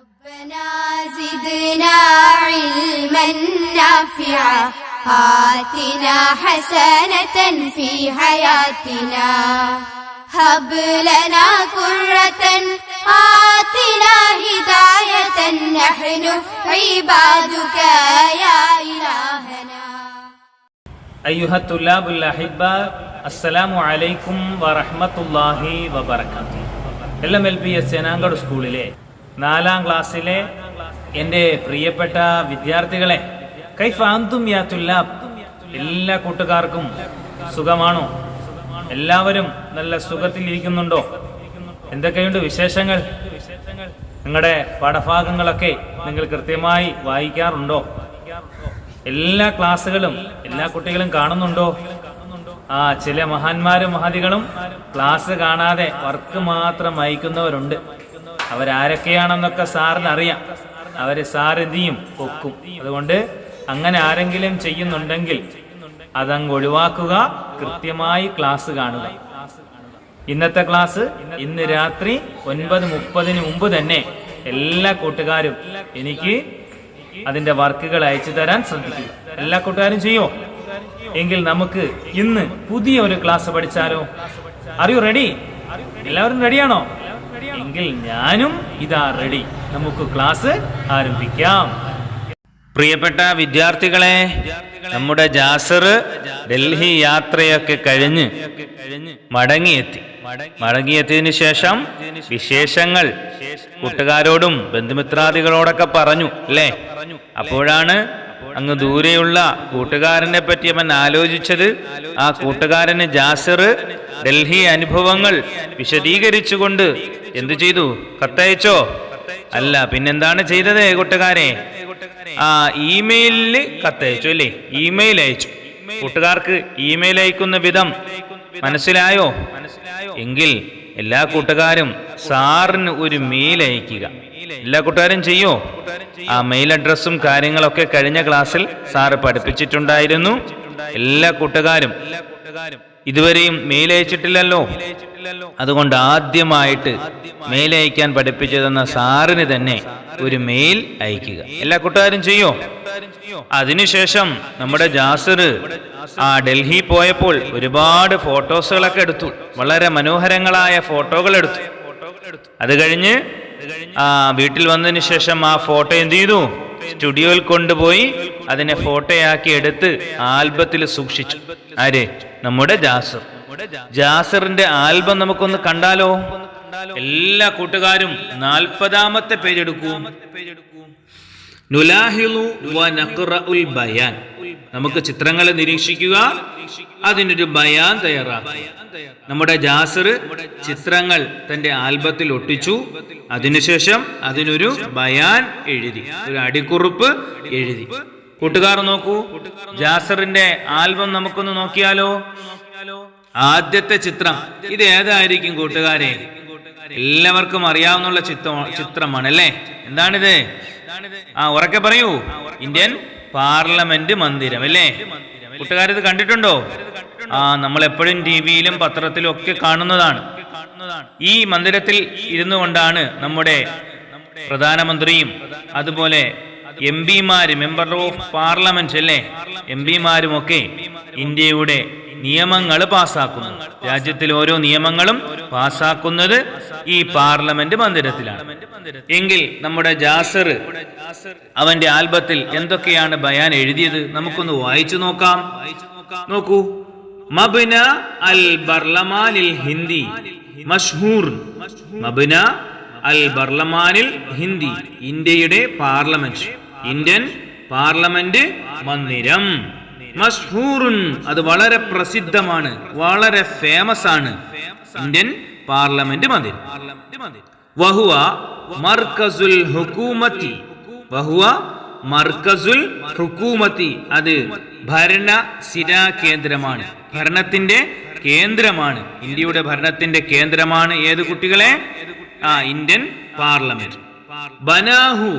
ربنا زدنا علما نافعا آتنا حسنة في حياتنا هب لنا قرة آتنا هداية نحن عبادك يا إلهنا أيها الطلاب الأحبة السلام عليكم ورحمة الله وبركاته L M L P S Chenankad സ്കൂളിലെ നാലാം ക്ലാസ്സിലെ എന്റെ പ്രിയപ്പെട്ട വിദ്യാർത്ഥികളെ കൈഫാന്തും യാത്തുല്ല എല്ലാ കൂട്ടുകാർക്കും സുഖമാണോ? എല്ലാവരും നല്ല സുഖത്തിൽ സുഖത്തിലിരിക്കുന്നുണ്ടോ? എന്തൊക്കെയുണ്ട് വിശേഷങ്ങൾ? നിങ്ങളുടെ പാഠഭാഗങ്ങളൊക്കെ നിങ്ങൾ കൃത്യമായി വായിക്കാറുണ്ടോ? എല്ലാ ക്ലാസ്സുകളും എല്ലാ കുട്ടികളും കാണുന്നുണ്ടോ? ആ ചില മഹാന്മാരും മഹാദികളും ക്ലാസ് കാണാതെ വർക്ക് മാത്രം അയക്കുന്നവരുണ്ട് അവരാരൊക്കെയാണെന്നൊക്കെ സാറിന് അറിയാം. അവർ സാർ കൊക്കും. അതുകൊണ്ട് അങ്ങനെ ആരെങ്കിലും ചെയ്യുന്നുണ്ടെങ്കിൽ അതങ്ങ് ഒഴിവാക്കുക കൃത്യമായി ക്ലാസ് കാണുക. ഇന്നത്തെ ക്ലാസ് ഇന്ന് രാത്രി ഒൻപത് മുപ്പതിന് മുമ്പ് തന്നെ എല്ലാ കൂട്ടുകാരും എനിക്ക് അതിന്റെ വർക്കുകൾ അയച്ചു തരാൻ ശ്രദ്ധിക്കുക. എല്ലാ കൂട്ടുകാരും ചെയ്യോ? എങ്കിൽ നമുക്ക് ഇന്ന് പുതിയ ഒരു ക്ലാസ് പഠിച്ചാലോ? അറിയൂ റെഡി എല്ലാവരും റെഡിയാണോ എങ്കിൽ ഞാനും ഇതാ റെഡി. നമുക്ക് ക്ലാസ് ആരംഭിക്കാം. പ്രിയപ്പെട്ട വിദ്യാർത്ഥികളെ നമ്മുടെ ജാസർ ഡൽഹി യാത്രയൊക്കെ കഴിഞ്ഞ് മടങ്ങിയെത്തി. മടങ്ങിയെത്തിയതിനു ശേഷം വിശേഷങ്ങൾ കൂട്ടുകാരോടും ബന്ധുമിത്രാദികളോടൊക്കെ പറഞ്ഞു അല്ലേ? അപ്പോഴാണ് അങ്ങ് ദൂരെയുള്ള കൂട്ടുകാരനെ പറ്റി അവൻ ആലോചിച്ചത് ആ കൂട്ടുകാരന് ജാസിർ ഡൽഹി അനുഭവങ്ങൾ വിശദീകരിച്ചുകൊണ്ട് എന്തു ചെയ്തു? കത്തയച്ചോ? അല്ല പിന്നെന്താണ് ചെയ്തത് കൂട്ടുകാരെ? ആ ഇമെയിലിൽ കത്തയച്ചു അല്ലേ? ഇമെയിൽ അയച്ചു. കൂട്ടുകാർക്ക് ഇമെയിൽ അയക്കുന്ന വിധം മനസ്സിലായോ? എങ്കിൽ എല്ലാ കൂട്ടുകാരും സാറിന് ഒരു മെയിൽ അയക്കുക. എല്ലാ കൂട്ടുകാരും ചെയ്യോ. ആ മെയിൽ അഡ്രസ്സും കാര്യങ്ങളൊക്കെ കഴിഞ്ഞ ക്ലാസ്സിൽ സാറ് പഠിപ്പിച്ചിട്ടുണ്ടായിരുന്നു. എല്ലാ കൂട്ടുകാരും. ഇതുവരെയും മെയിൽ അയച്ചിട്ടില്ലല്ലോ. അതുകൊണ്ട് ആദ്യമായിട്ട് മെയിൽ അയക്കാൻ പഠിപ്പിച്ചു തന്ന സാറിന് തന്നെ ഒരു മെയിൽ അയക്കുക എല്ലാ കൂട്ടുകാരും ചെയ്യോ? അതിനുശേഷം നമ്മുടെ ജാസിർ ആ ഡൽഹി പോയപ്പോൾ ഒരുപാട് ഫോട്ടോസുകളൊക്കെ എടുത്തു. വളരെ മനോഹരങ്ങളായ ഫോട്ടോകൾ എടുത്തു അത് കഴിഞ്ഞ് ആ വീട്ടിൽ വന്നതിന് ശേഷം ആ ഫോട്ടോ എന്ത് ചെയ്തു? സ്റ്റുഡിയോയിൽ കൊണ്ടുപോയി അതിനെ ഫോട്ടോയാക്കി എടുത്ത് ആൽബത്തിൽ സൂക്ഷിച്ചു. ആരെ? നമ്മുടെ ജാസർ. ജാസറിന്റെ ആൽബം നമുക്കൊന്ന് കണ്ടാലോ? എല്ലാ കൂട്ടുകാരും നാൽപ്പതാമത്തെ പേജ് എടുക്കൂ. നുലാഹിലു ബയാൻ. നമുക്ക് ചിത്രങ്ങളെ നിരീക്ഷിക്കുക. അതിനൊരു ബയാൻ തയ്യാറാക്കുക നമ്മുടെ ജാസർ ചിത്രങ്ങൾ തന്റെ ആൽബത്തിൽ ഒട്ടിച്ചു. അതിനുശേഷം അതിനൊരു ബയാൻ എഴുതി. ഒരു അടിക്കുറിപ്പ് എഴുതി. കൂട്ടുകാർ നോക്കൂ. ജാസറിന്റെ ആൽബം നമുക്കൊന്ന് നോക്കിയാലോ? ആദ്യത്തെ ചിത്രം. ഇത് ഏതായിരിക്കും കൂട്ടുകാരെ? എല്ലാവർക്കും അറിയാവുന്ന ചിത്രം ചിത്രമാണ് അല്ലേ എന്താണിത്? ആ ഉറക്കെ പറയൂ. ഇന്ത്യൻ പാർലമെന്റ് മന്ദിരം അല്ലേ? കൂട്ടുകാരിത് കണ്ടിട്ടുണ്ടോ? ആ നമ്മൾ എപ്പോഴും ടി വിയിലും പത്രത്തിലും ഒക്കെ കാണുന്നതാണ്. ഈ മന്ദിരത്തിൽ ഇരുന്നു കൊണ്ടാണ് നമ്മുടെ പ്രധാനമന്ത്രിയും അതുപോലെ എം പിമാര് മെമ്പർ ഓഫ് പാർലമെന്റ് അല്ലേ? എം പിമാരും ഒക്കെ ഇന്ത്യയുടെ നിയമങ്ങൾ പാസ്സാക്കുന്നു രാജ്യത്തിൽ ഓരോ നിയമങ്ങളും പാസ്സാക്കുന്നത് ഈ പാർലമെന്റ് മന്ദിരത്തിലാണ്. എങ്കിൽ നമ്മുടെ ജാസർ അവന്റെ ആൽബത്തിൽ എന്തൊക്കെയാണ് ബയാൻ എഴുതിയത് നമുക്കൊന്ന് വായിച്ചു നോക്കാം. നോക്കൂ. മബ്ന അൽ ബർലമാനിൽ ഹിന്ദി മഷ്ഹൂർ. മബ്ന അൽ ബർലമാനിൽ ഹിന്ദി. ഇന്ത്യയുടെ പാർലമെന്റ്. ഇന്ത്യൻ പാർലമെന്റ് മന്ദിരം. മഷ്ഹൂറുൻ അത് വളരെ പ്രസിദ്ധമാണ് വളരെ ഫേമസ് ആണ്. ഇന്ത്യൻ പാർലമെന്റ് മന്ദിരം. വഹുവ മർക്കസുൽ ഹുക്കൂമത്തി. വഹുവ മർക്കസുൽ ഹുക്കൂമത്തി. അത് ഭരണ സിരാ കേന്ദ്രമാണ്. ഭരണത്തിന്റെ കേന്ദ്രമാണ്. ഇന്ത്യയുടെ ഭരണത്തിന്റെ കേന്ദ്രമാണ് ഏത് കുട്ടികളെ? ആ ഇന്ത്യൻ പാർലമെന്റ്. ബനാഹു.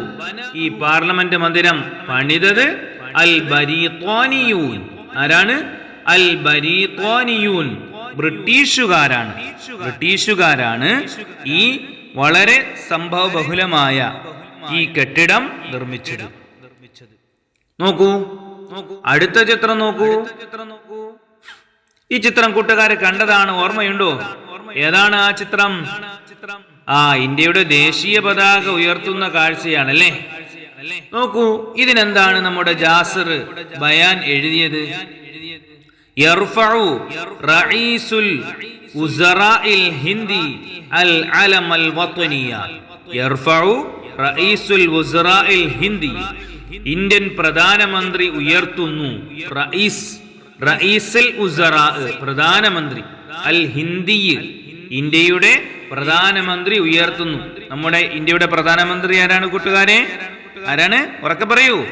ഈ പാർലമെന്റ് മന്ദിരം പണിതത് അൽ ബരീത്വാനിയൂൻ ആരാണ്? അൽ ബരീത്വാനിയൂൻ ബ്രിട്ടീഷുകാരാണ്. ബ്രിട്ടീഷുകാരാണ് ഈ വളരെ സംഭവ ബഹുലമായ ഈ കെട്ടിടം നിർമ്മിച്ചത്. നോക്കൂ. അടുത്ത ചിത്രം നോക്കൂ. ഈ ചിത്രം കൂട്ടുകാരെ കണ്ടതാണ്. ഓർമ്മയുണ്ടോ? ഏതാണ് ആ ചിത്രം? ആ ഇന്ത്യയുടെ ദേശീയ പതാക ഉയർത്തുന്ന കാഴ്ചയാണല്ലേ? നോക്കൂ. ഇതിനെന്താണ് നമ്മുടെ ജാസർ ബയാൻ എഴുതിയത്? റഈസുൽ ഉസറാഇൽ ഹിന്ദി അൽ അലമൽ വത്വനിയ യർഫഉ റഈസുൽ ഉസറാഇൽ ഹിന്ദി. ഇന്ത്യൻ പ്രധാനമന്ത്രി ഉയർത്തുന്നു. റഈസ് റഈസുൽ ഉസറാ പ്രധാനമന്ത്രി. അൽ ഹിന്ദി ഇന്ത്യയുടെ പ്രധാനമന്ത്രി ഉയർത്തുന്നു. നമ്മുടെ ഇന്ത്യയുടെ പ്രധാനമന്ത്രി ആരാണ് കൂട്ടുകാരെ? ആരാണ്? ഉറക്കെ പറയൂ.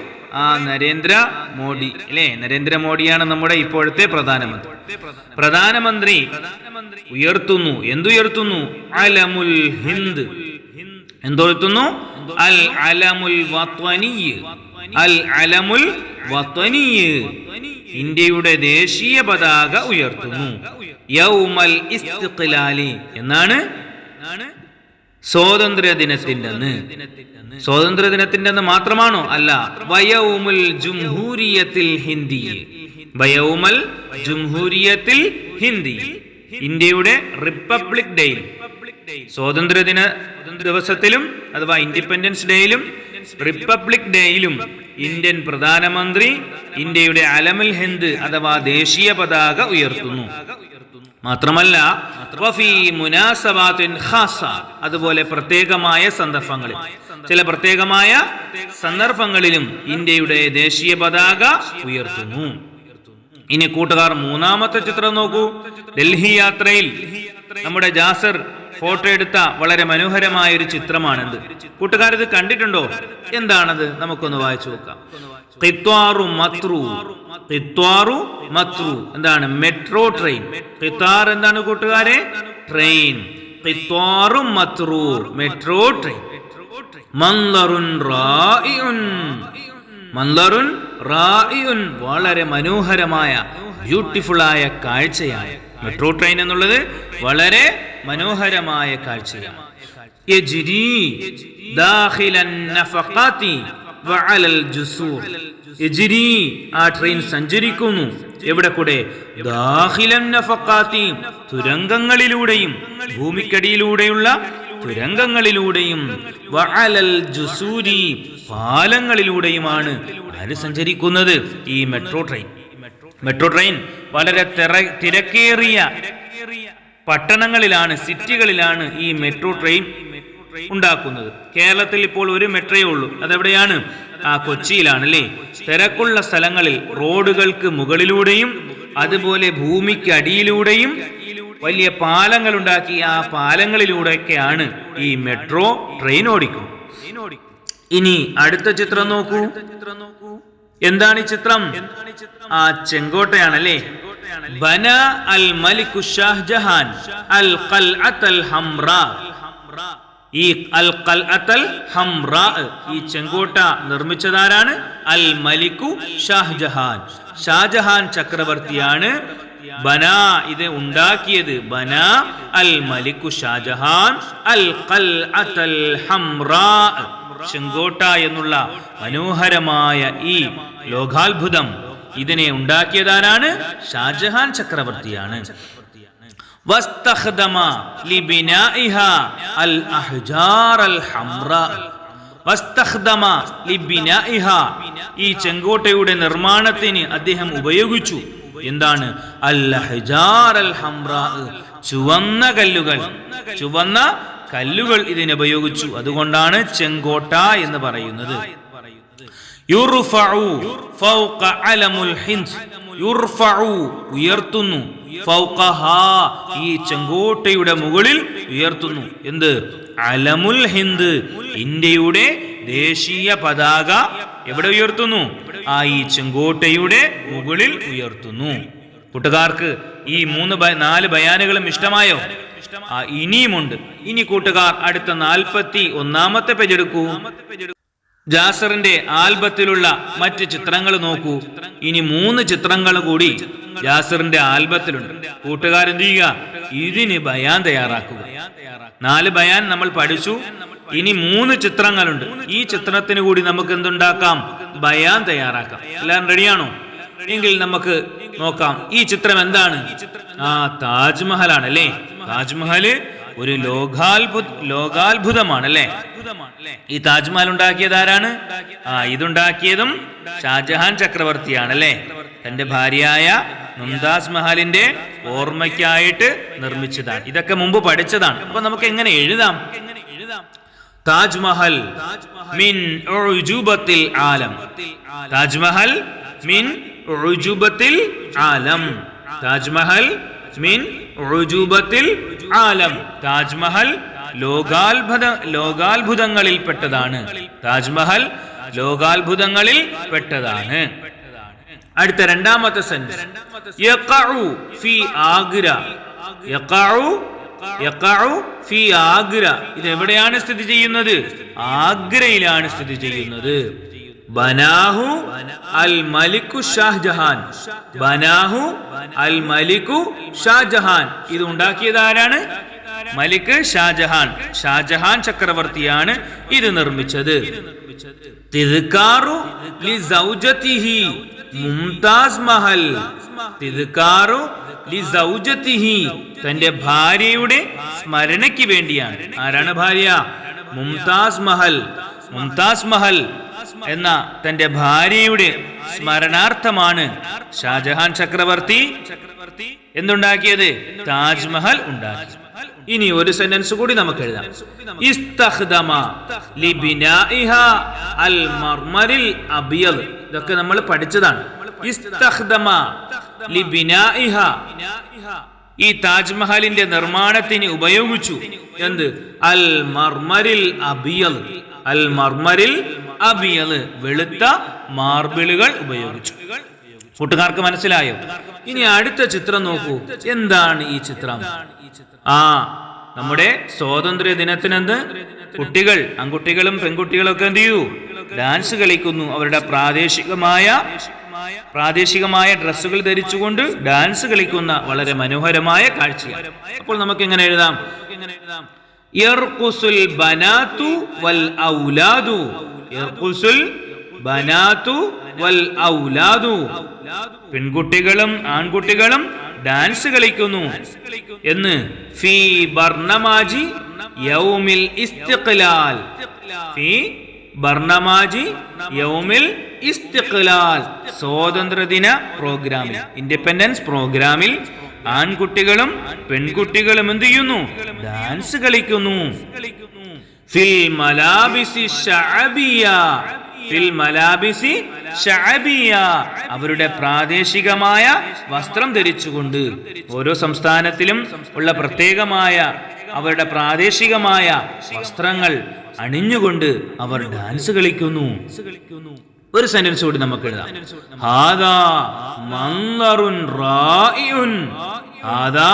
നരേന്ദ്ര മോഡി അല്ലേ? നരേന്ദ്രമോദിയാണ് നമ്മുടെ ഇപ്പോഴത്തെ പ്രധാനമന്ത്രി. പ്രധാനമന്ത്രി ഉയർത്തുന്നു. എന്തുയർത്തുന്നു? അലമുൽ ഹിന്ദ്. എന്തുയർത്തുന്നു? അൽ അലമുൽ അൽ അലമുൽ ഇന്ത്യയുടെ ദേശീയ പതാക ഉയർത്തുന്നു. യൗമൽ ഇസ്തിഖ്ലാലി. എന്നാണ്? സ്വാതന്ത്ര്യ ദിനത്തിന്റെ അന്ന് സ്വാതന്ത്ര്യ ദിനത്തിന്റെ അന്ന് മാത്രമാണോ? അല്ല. വയൗമുൽ ജുംഹൂരിയത്തിൽ ഹിന്ദി. വയവുമൽ ജുംഹൂരിയത്തിൽ ഹിന്ദി. ഇന്ത്യയുടെ റിപ്പബ്ലിക് ഡേയിൽ. സ്വാതന്ത്ര്യ ദിന ദിവസത്തിലും അഥവാ ഇൻഡിപെൻഡൻസ് ഡേയിലും റിപ്പബ്ലിക് ഡേയിലും ഇന്ത്യൻ പ്രധാനമന്ത്രി ഇന്ത്യയുടെ അലമൽ ഹിന്ദ് അഥവാ ദേശീയ പതാക ഉയർത്തുന്നു. മാത്രമല്ല അതുപോലെ പ്രത്യേകമായ സന്ദർഭങ്ങളിൽ. ചില പ്രത്യേകമായ സന്ദർഭങ്ങളിലും ഇന്ത്യയുടെ ദേശീയ പതാക ഉയർത്തുന്നു. ഇനി കൂട്ടുകാർ മൂന്നാമത്തെ ചിത്രം നോക്കൂ. ഡൽഹി യാത്രയിൽ നമ്മുടെ ജാസർ ഫോട്ടോ എടുത്ത വളരെ മനോഹരമായ ഒരു ചിത്രമാണിത് കൂട്ടുകാർ ഇത് കണ്ടിട്ടുണ്ടോ? എന്താണത്? നമുക്കൊന്ന് വായിച്ചു നോക്കാം. ഖിത്വാറു മത്രു. എന്താണ്? Metro train. ഖിത്താർ എന്താണ് കൂട്ടുകാരെ? ട്രെയിൻ. ഖിത്വാറു മത്രൂർ. Metro train. മന്ദറുൻ റായിഉൻ മന്ദറുൻ റായിഉൻ വളരെ മനോഹരമായ ബ്യൂട്ടിഫുൾ ആയ കാഴ്ചയാണ് മെട്രോ ട്രെയിൻ എന്നുള്ളത്. വളരെ മനോഹരമായ കാഴ്ചയാണ്. ദാഖിലൻ വഅലൽ ആ ട്രെയിൻ സഞ്ചരിക്കുന്നു. എവിടെ കൂടെ? തുരങ്കങ്ങളിലൂടെയും ഭൂമിക്കടിയിലൂടെയുള്ള തുരങ്കങ്ങളിലൂടെയും. പാലങ്ങളിലൂടെയുമാണ് ആര് സഞ്ചരിക്കുന്നത്? ഈ മെട്രോ ട്രെയിൻ മെട്രോ ട്രെയിൻ വളരെ തിര- തിരക്കേറിയ പട്ടണങ്ങളിലാണ് സിറ്റികളിലാണ് ഈ മെട്രോ ട്രെയിൻ ഉണ്ടാക്കുന്നത്. കേരളത്തിൽ ഇപ്പോൾ ഒരു മെട്രോയേ ഉള്ളൂ. അതെവിടെയാണ്? ആ കൊച്ചിയിലാണ് അല്ലേ തിരക്കുള്ള സ്ഥലങ്ങളിൽ റോഡുകൾക്ക് മുകളിലൂടെയും അതുപോലെ ഭൂമിക്ക് അടിയിലൂടെയും വലിയ പാലങ്ങൾ ഉണ്ടാക്കി ആ പാലങ്ങളിലൂടെയൊക്കെയാണ് ഈ മെട്രോ ട്രെയിൻ ഓടിക്കും ഇനി അടുത്ത ചിത്രം നോക്കൂ. എന്താണ് ഈ ചിത്രം? ആ ചെങ്കോട്ടയാണല്ലേ? ബന അൽ മലിക്കു ഷാഹ്ജഹാൻ അൽ ഹംറാ. ഈ അൽ കൽ അതൽ ഹംറാ ഈ ചെങ്കോട്ട നിർമ്മിച്ചതാരാണ്? അൽ മലിക്കു ഷാഹ്ജഹാൻ ഷാജഹാൻ ചക്രവർത്തിയാണ്. ബനാ ഇത് ഉണ്ടാക്കിയത് ബന അൽ മലിക്കു ഷാജഹാൻ അൽ കൽ അതൽ ഹംറാ ചെങ്കോട്ട എന്നുള്ള മനോഹരമായ ഈ ലോകാത്ഭുതം ഇതിനെ ഉണ്ടാക്കിയതാരാണ്? ഷാജഹാൻ ചക്രവർത്തിയാണ്. ഈ ചെങ്കോട്ടയുടെ നിർമ്മാണത്തിന് അദ്ദേഹം ഉപയോഗിച്ചു. എന്താണ്? അൽ ചുവന്ന കല്ലുകൾ. ചുവന്ന കല്ലുകൾ ഇതിനെ ഉപയോഗിച്ചു. അതുകൊണ്ടാണ് ചെങ്കോട്ട എന്ന് പറയുന്നത്. യുർഫഉ ഫൗക അലമുൽ ഹിന്ദ്. യുർഫഉ ഉയർത്തുന്നു. ഈ ചെങ്കോട്ടയുടെ മുകളിൽ ഉയർത്തുന്നു. എന്ത്? അലമുൽ ഹിന്ദ് ഇന്ത്യയുടെ ദേശീയ പതാക എവിടെ ഉയർത്തുന്നു? ആ ഈ ചെങ്കോട്ടയുടെ മുകളിൽ ഉയർത്തുന്നു. കൂട്ടുകാർക്ക് ഈ മൂന്ന് നാല് ബയാനുകളും ഇഷ്ടമായോ? ഇനിയുമുണ്ട്. ഇനി കൂട്ടുകാർ അടുത്ത നാൽപ്പത്തി ഒന്നാമത്തെ പേജ് എടുക്കൂ. ജാസറിന്റെ ആൽബത്തിലുള്ള മറ്റ് ചിത്രങ്ങൾ നോക്കൂ. ഇനി മൂന്ന് ചിത്രങ്ങൾ കൂടി ജാസറിന്റെ ആൽബത്തിലുണ്ട്. കൂട്ടുകാരൻ ചെയ്യുക? ഇതിന് ബയാൻ തയ്യാറാക്കുക. നാല് ബയാൻ നമ്മൾ പഠിച്ചു. ഇനി മൂന്ന് ചിത്രങ്ങളുണ്ട്. ഈ ചിത്രത്തിന് കൂടി നമുക്ക് എന്തുണ്ടാക്കാം? ബയാൻ തയ്യാറാക്കാം. എല്ലാവരും റെഡിയാണോ? എങ്കിൽ നമുക്ക് നോക്കാം. ഈ ചിത്രം എന്താണ്? ആ താജ്മഹലാണ് അല്ലേ താജ്മഹൽ ഒരു ലോകാത്ഭുത ലോകാത്ഭുതമാണ് അല്ലേ ഈ താജ്മഹൽ ഉണ്ടാക്കിയത് ആരാണ്? ആ ഇതുണ്ടാക്കിയതും ഷാജഹാൻ ചക്രവർത്തിയാണ് അല്ലേ തന്റെ ഭാര്യയായ മുംതാസ് മഹലിന്റെ ഓർമ്മയ്ക്കായിട്ട് നിർമ്മിച്ചതാണ്. ഇതൊക്കെ മുമ്പ് പഠിച്ചതാണ്. അപ്പൊ നമുക്ക് എങ്ങനെ എഴുതാം? താജ്മഹൽ മിൻ ആലം. താജ്മഹൽ മിൻ ആലം. താജ്മഹൽ മിൻ ഉജൂബത്തിൽ ആലം. താജ്മഹൽ ലോകാത്ഭുത ലോകാത്ഭുതങ്ങളിൽ പെട്ടതാണ്. താജ്മഹൽ ലോകാത്ഭുതങ്ങളിൽ പെട്ടതാണ്. അടുത്ത രണ്ടാമത്തെ ആഗ്ര. ഇത് എവിടെയാണ് സ്ഥിതി ചെയ്യുന്നത്? ആഗ്രയിലാണ് സ്ഥിതി ചെയ്യുന്നത്. ബനാഹു അൽ മലിക്കു ഷാജഹാൻ ബനാഹു അൽ മലിക്കു ഷാജഹാൻ ഇത് ഉണ്ടാക്കിയത് ആരാണ്? മലിക് ഷാജഹാൻ ഷാജഹാൻ ചക്രവർത്തിയാണ് ഇത് നിർമ്മിച്ചത്. തിരുക്കാറു മുംതാസ് മഹൽ. തിരുക്കാറു തന്റെ ഭാര്യയുടെ സ്മരണയ്ക്ക് വേണ്ടിയാണ്. ആരാണ് ഭാര്യ? മുംതാസ് മഹൽ. മുംതാസ് മഹൽ. എന്ന തന്റെ ഭാര്യയുടെ സ്മരണാർത്ഥമാണ് ഷാജഹാൻ ചക്രവർത്തി എന്തുണ്ടാക്കിയത്? താജ്മഹൽ ഉണ്ടാക്കി. ഇനി ഒരു സെന്റൻസ് കൂടി നമുക്ക് എഴുതാം. അൽ മർമരിൽ ഇതൊക്കെ നമ്മൾ പഠിച്ചതാണ്. ഈ താജ്മഹലിന്റെ നിർമ്മാണത്തിന് ഉപയോഗിച്ചു. എന്ത്? അൽ മർമരിൽ അബിയൽ അൽ മർമരിൽ അബിയൽ വെളുത്ത മാർബിളുകൾ ഉപയോഗിച്ചു. കൂട്ടുകാർക്ക് മനസ്സിലായോ? ഇനി അടുത്ത ചിത്രം നോക്കൂ. എന്താണ് ഈ ചിത്രം? ആ നമ്മുടെ സ്വാതന്ത്ര്യ ദിനത്തിനെന്ത്? കുട്ടികൾ ആൺകുട്ടികളും പെൺകുട്ടികളും ഒക്കെ എന്ത് ചെയ്യൂ? ഡാൻസ് കളിക്കുന്നു. അവരുടെ പ്രാദേശികമായ പ്രാദേശികമായ ഡ്രസ്സുകൾ ധരിച്ചുകൊണ്ട് ഡാൻസ് കളിക്കുന്ന വളരെ മനോഹരമായ കാഴ്ചയാണ്. അപ്പോൾ നമുക്ക് എങ്ങനെ എഴുതാം ബനാതു വൽ ഔലാദു. പെൺകുട്ടികളും ആൺകുട്ടികളും ഡാൻസ് കളിക്കുന്നു എന്ന് ഫീ ബർണമാജി യൗമിൽ ഫീ യൗമിൽ സ്വാതന്ത്ര്യദിന പ്രോഗ്രാമിൽ ഇൻഡിപെൻഡൻസ് പ്രോഗ്രാമിൽ ആൺകുട്ടികളും പെൺകുട്ടികളും എന്ത് ചെയ്യുന്നു? ഡാൻസ് കളിക്കുന്നു. ഫിൽ മലാബിസി ഷഅബിയ ഫിൽ മലാബിസി ഷഅബിയ അവരുടെ പ്രാദേശികമായ വസ്ത്രം ധരിച്ചുകൊണ്ട് ഓരോ സംസ്ഥാനത്തിലും ഉള്ള പ്രത്യേകമായ അവരുടെ പ്രാദേശികമായ വസ്ത്രങ്ങൾ അണിഞ്ഞുകൊണ്ട് അവർ ഡാൻസ് കളിക്കുന്നു. ഒരു സെന്റൻസ് കൂടി നമുക്ക് എഴുതാം. ഹാദാ ഹാദാ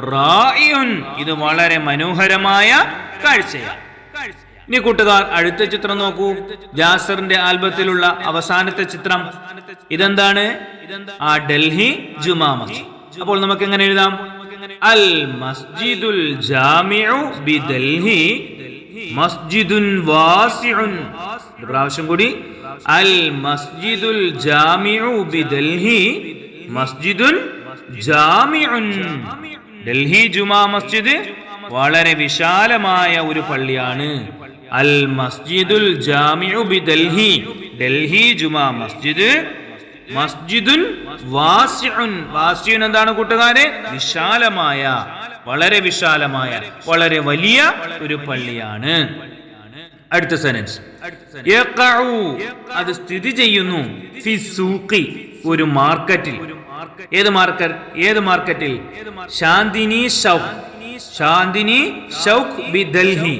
റായിഉൻ ഇത് വളരെ മനോഹരമായ കാഴ്ചയാണ്. ഇനി കൂട്ടുകാർ അടുത്ത ചിത്രം നോക്കൂ. ജാസറിന്റെ ആൽബത്തിലുള്ള അവസാനത്തെ ചിത്രം. ഇതെന്താണ്? ആ ഡൽഹി ജുമാ മസ്ജിദ്. അപ്പോൾ നമുക്ക് എങ്ങനെ എഴുതാം? അൽ മസ്ജിദുൽ ജാമിഉ ബി ഡൽഹി മസ്ജിദുൻ വാസിഉൻ. പ്രാവശ്യം കൂടി. അൽ മസ്ജിദുൽ ജാമിഉ ബി ഡൽഹി മസ്ജിദുൻ ജാമിഉൻ. ഡൽഹി ജുമാ മസ്ജിദ് വളരെ വിശാലമായ ഒരു പള്ളിയാണ്. അൽ മസ്ജിദുൽ ജാമിഉ ബി ഡൽഹി. ഡൽഹി ജുമാ മസ്ജിദ് മസ്ജിദുൻ വാസിഉൻ. വാസിഉൻ എന്താണ് കൂട്ടുകാരെ? വിശാലമായ വളരെ വിശാലമായ വളരെ വലിയ ഒരു പള്ളിയാണ്. അടുത്ത സെനൻസ് അത് സ്ഥിതി ചെയ്യുന്നു ഒരു മാർക്കറ്റിൽ. ഏത് മാർക്കറ്റ്? ഏത് മാർക്കറ്റിൽ? ശാന്തിനി ഷൗഖ്. ശാന്തിനി ഷൗഖ് ബി ദൽഹി.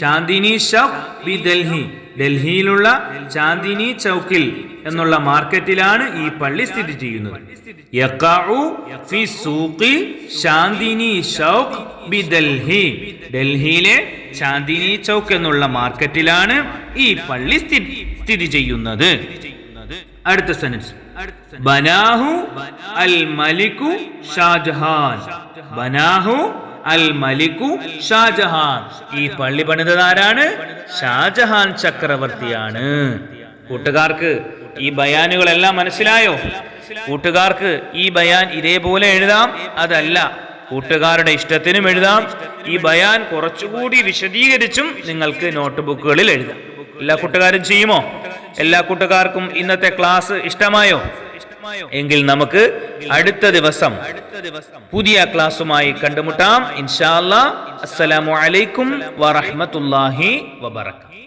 ശാന്തിനി ഷൗഖ് ബി ദൽഹി. ഡൽഹിയിലുള്ള ചാന്ദിനി ചൗക്കിൽ എന്നുള്ള മാർക്കറ്റിലാണ് ഈ പള്ളി സ്ഥിതി ചെയ്യുന്നത്. ഫി സൂഖി ശാന്തിനി ബി ഡൽഹി ഡൽഹിയിലെ ചാന്ദിനി ചൗക്ക് എന്നുള്ള മാർക്കറ്റിലാണ് ഈ പള്ളി സ്ഥിതി ചെയ്യുന്നത്. അടുത്ത സെനൻസ്. ബനാഹു അൽ മലിക്കു ഷാജഹാൻ. ബനാഹു അൽ മലിക്കു ഷാജഹാൻ. ഈ പള്ളി പണിതതാരാണ് ഷാജഹാൻ ചക്രവർത്തിയാണ്. കൂട്ടുകാർക്ക് ഈ ബയാനുകളെല്ലാം മനസ്സിലായോ? കൂട്ടുകാർക്ക് ഈ ബയാൻ ഇതേപോലെ എഴുതാം? അതല്ല കൂട്ടുകാരുടെ ഇഷ്ടത്തിനും എഴുതാം. ഈ ബയാൻ കുറച്ചുകൂടി വിശദീകരിച്ചും നിങ്ങൾക്ക് നോട്ട് ബുക്കുകളിൽ എഴുതാം. എല്ലാ കൂട്ടുകാരും ചെയ്യുമോ? എല്ലാ കൂട്ടുകാർക്കും ഇന്നത്തെ ക്ലാസ് ഇഷ്ടമായോ? എങ്കിൽ നമുക്ക് അടുത്ത ദിവസം പുതിയ ക്ലാസ്സുമായി കണ്ടുമുട്ടാം. ഇൻഷാല്ലാ അസ്സലാമു അലൈക്കും വറഹ്മത്തുള്ളാഹി വബറകാതുഹു